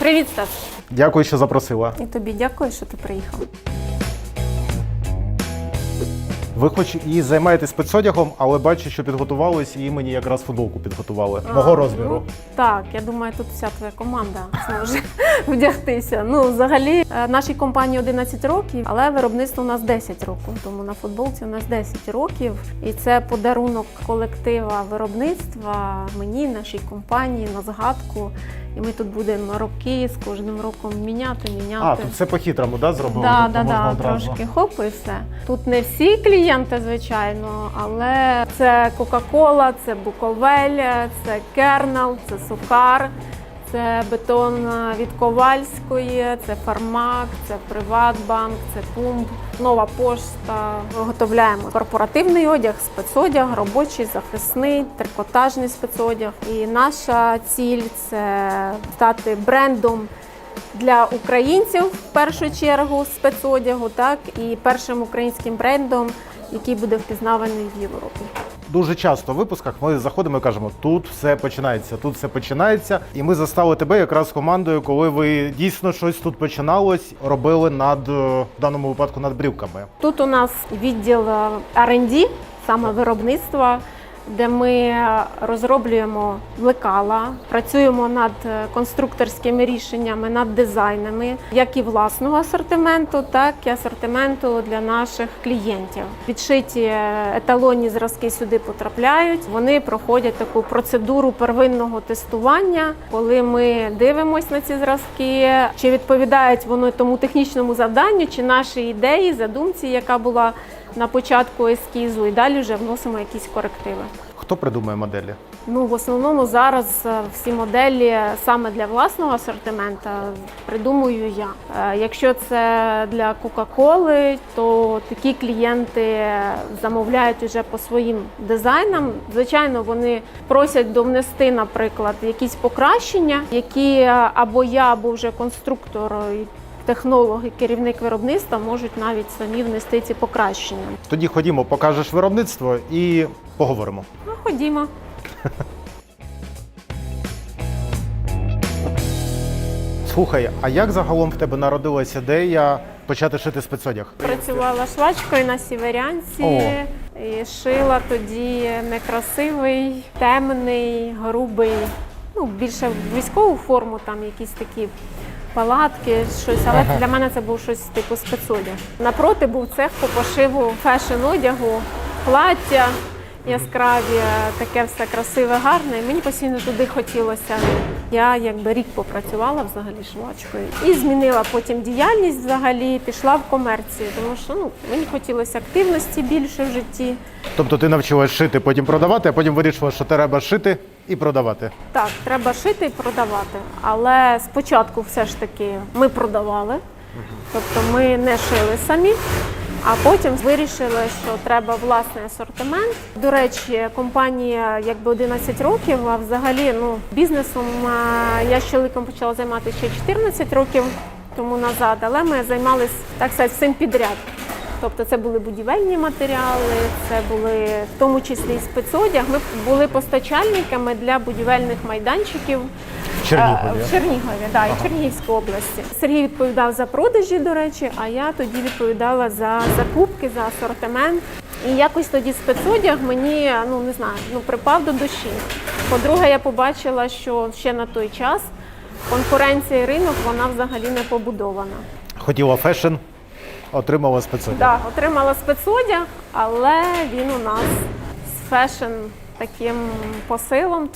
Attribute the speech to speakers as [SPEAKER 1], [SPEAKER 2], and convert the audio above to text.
[SPEAKER 1] Привіт, Стас.
[SPEAKER 2] Дякую, що запросила.
[SPEAKER 1] І тобі дякую, що ти приїхав.
[SPEAKER 2] Ви хоч і займаєтесь спецодягом, але бачу, що підготувались і мені якраз футболку підготували мого розміру.
[SPEAKER 1] Ну, так, я думаю, тут вся твоя команда зможе вдягтися. Ну, взагалі, е, нашій компанії 11 років, але виробництво у нас 10 років. Тому на футболці у нас 10 років. І це подарунок колектива виробництва мені, нашій компанії на згадку. І ми тут будемо роки з кожним роком міняти, міняти.
[SPEAKER 2] А, тут все по-хитрому, да, зробили?
[SPEAKER 1] Да,
[SPEAKER 2] Тобто
[SPEAKER 1] да, да, трошки хоп і все. Тут не всі клієнти, звичайно, але це Кока-Кола, це Буковель, це Кернел, це Сукар, це бетон від Ковальської, це Фармак, це Приватбанк, це Пумп, Нова пошта. Виготовляємо корпоративний одяг, спецодяг, робочий, захисний, трикотажний спецодяг. І наша ціль це стати брендом для українців в першу чергу спецодягу, так і першим українським брендом, який буде впізнаваний в Європі.
[SPEAKER 2] Дуже часто в випусках ми заходимо і кажемо, тут все починається, тут все починається. І ми застали тебе якраз командою, коли ви дійсно щось тут починалось, робили над е, в даному випадку над брівками.
[SPEAKER 1] Тут у нас відділ е, R&D, саме виробництва, де ми розроблюємо лекала, працюємо над конструкторськими рішеннями, над дизайнами, як і власного асортименту, так і асортименту для наших клієнтів. Відшиті еталонні зразки сюди потрапляють. Вони проходять таку процедуру первинного тестування, коли ми дивимося на ці зразки, чи відповідають вони тому технічному завданню, чи нашій ідеї, задумці, яка була на початку ескізу, і далі вже вносимо якісь корективи.
[SPEAKER 2] Хто придумує моделі?
[SPEAKER 1] Ну, в основному зараз е, всі моделі саме для власного асортимента придумую я. Е, Якщо це для Кока-Коли, то такі клієнти замовляють уже по своїм дизайнам. Звичайно, вони просять довнести, наприклад, якісь покращення, які або я, або вже конструктор. І Технолог і керівник виробництва можуть навіть самі внести ці покращення.
[SPEAKER 2] Тоді ходімо, покажеш виробництво і поговоримо.
[SPEAKER 1] Ну, ходімо.
[SPEAKER 2] Слухай, а як загалом в тебе народилася ідея почати шити спецодяг?
[SPEAKER 1] Працювала швачкою на сіверянці
[SPEAKER 2] О.
[SPEAKER 1] і шила тоді некрасивий, темний, грубий. Ну, більше в військову форму, там якісь такі палатки, щось, але для мене це був щось типу спецодяг. Напроти був цех по пошиву фешн-одягу, плаття яскраві, таке все красиве, гарне. І мені постійно туди хотілося. Я якби рік попрацювала взагалі швачкою і змінила потім діяльність взагалі, пішла в комерцію, тому що ну мені хотілося активності більше в житті.
[SPEAKER 2] Тобто ти навчилась шити, потім продавати, а потім вирішила, що треба шити і продавати.
[SPEAKER 1] Так, треба шити і продавати. Але спочатку все ж таки ми продавали, тобто ми не шили самі. А потім вирішили, що треба власний асортимент. До речі, компанія якби 11 років, а взагалі ну, бізнесом я з чоловіком почала займатися ще 14 років тому назад, але ми займалися так сказати, всім підряд. Тобто це були будівельні матеріали, це були в тому числі і спецодяг. Ми були постачальниками для будівельних майданчиків
[SPEAKER 2] В Чернігові.
[SPEAKER 1] Е, В Чернігові, да, і Чернігівській області. Сергій відповідав за продажі, до речі, а я тоді відповідала за закупки, за асортимент. І якось тоді спецодяг мені ну не знаю, ну припав до душі. По-друге, я побачила, що ще на той час конкуренція і ринок вона взагалі не побудована.
[SPEAKER 2] Хотіла фешн, отримала спецодяг.
[SPEAKER 1] Да, отримала спецодяг, але він у нас з фешн таким посилом.